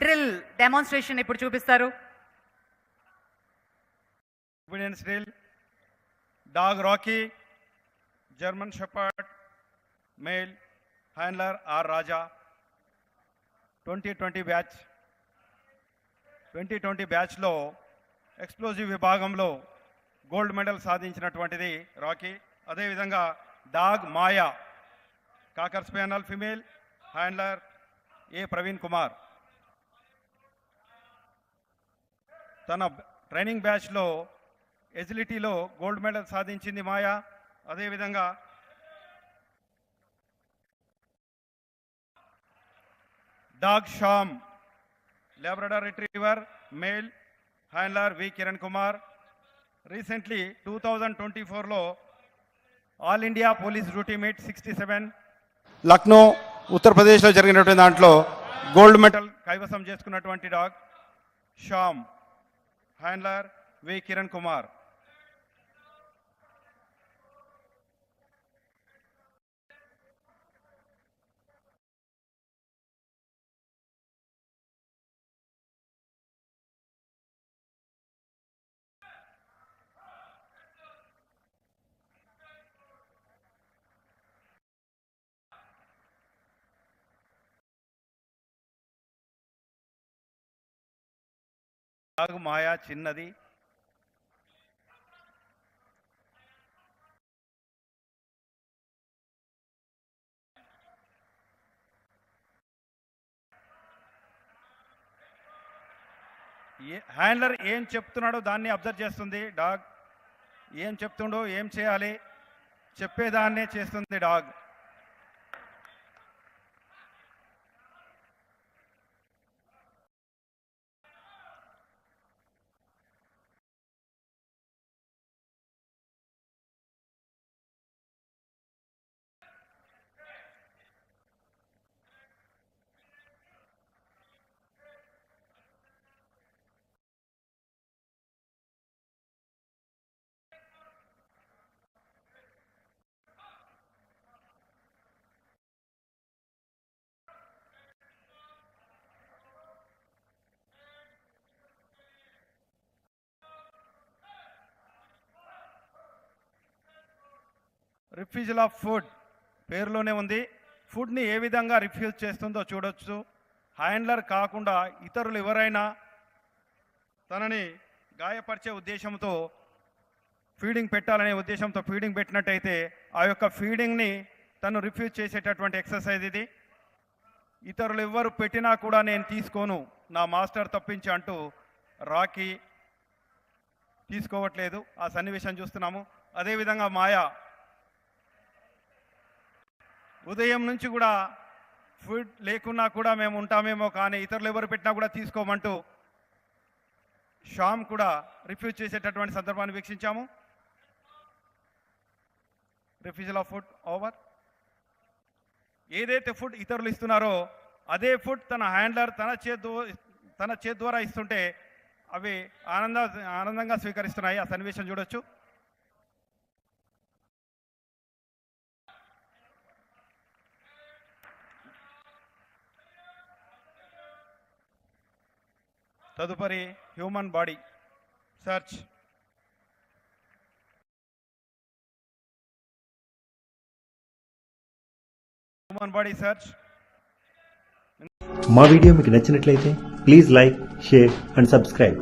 Drill demonstration ఇప్పుడు చూపిస్తారు? Drill dog Rocky German shepherd male handler R Raja twenty twenty batch twenty twenty బ్యాచ్లో explosive విభాగంలో gold medal సాధించినటువంటిది Rocky అదేవిధంగా dog Maya cocker spaniel female handler A Praveen Kumar తన training బ్యాచ్లో ఎజిలిటీలో gold medal సాధించింది మాయా. అదేవిధంగా dog Sham Labrador retriever male handler V Kiran Kumar. Recently two thousand twenty ఫోర్లో all India police duty meet sixty seven. Lucknow ఉత్తరప్రదేశ్లో జరిగినటువంటి దాంట్లో gold medal కైవసం చేసుకున్నటువంటి dog Sham. Handler V Kiran Kumar dog Maya చిన్నది. Handler ఏం చెప్తున్నాడో దాన్ని అబ్జర్వ్ చేస్తుంది డాగ్. ఏం చెప్తుండో ఏం చేయాలి చెప్పేదాన్నే చేస్తుంది డాగ్. రిఫ్యూజల్ ఆఫ్ ఫుడ్ పేరులోనే ఉంది. ఫుడ్ని ఏ విధంగా రిఫ్యూజ్ చేస్తుందో చూడొచ్చు. హ్యాండ్లర్ కాకుండా ఇతరులు ఎవరైనా తనని గాయపరిచే ఉద్దేశంతో ఫీడింగ్ పెట్టాలనే ఉద్దేశంతో ఫీడింగ్ పెట్టినట్టయితే ఆ యొక్క ఫీడింగ్ని తను రిఫ్యూజ్ చేసేటటువంటి ఎక్సర్సైజ్ ఇది. ఇతరులు ఎవ్వరు పెట్టినా కూడా నేను తీసుకోను. నా మాస్టర్ తప్పించి అంటూ రాకీ తీసుకోవట్లేదు. ఆ సన్నివేశం చూస్తున్నాము. అదేవిధంగా మాయా ఉదయం నుంచి కూడా ఫుడ్ లేకున్నా కూడా మేము ఉంటామేమో కానీ ఇతరులు ఎవరు పెట్టినా కూడా తీసుకోమంటూ షామ్ కూడా రిఫ్యూజ్ చేసేటటువంటి సందర్భాన్ని వీక్షించాము. రిఫ్యూజల్ ఆఫ్ ఫుడ్ ఓవర్ ఏదైతే ఫుడ్ ఇతరులు ఇస్తున్నారో అదే ఫుడ్ తన హ్యాండ్లర్ తన చేతి తన చేతి ద్వారా ఇస్తుంటే అవి ఆనంద ఆనందంగా స్వీకరిస్తున్నాయి. ఆ సన్నివేశం చూడొచ్చు. తదుపరి human body search. Human body search. మా వీడియో మీకు నచ్చినట్లయితే please like share and subscribe.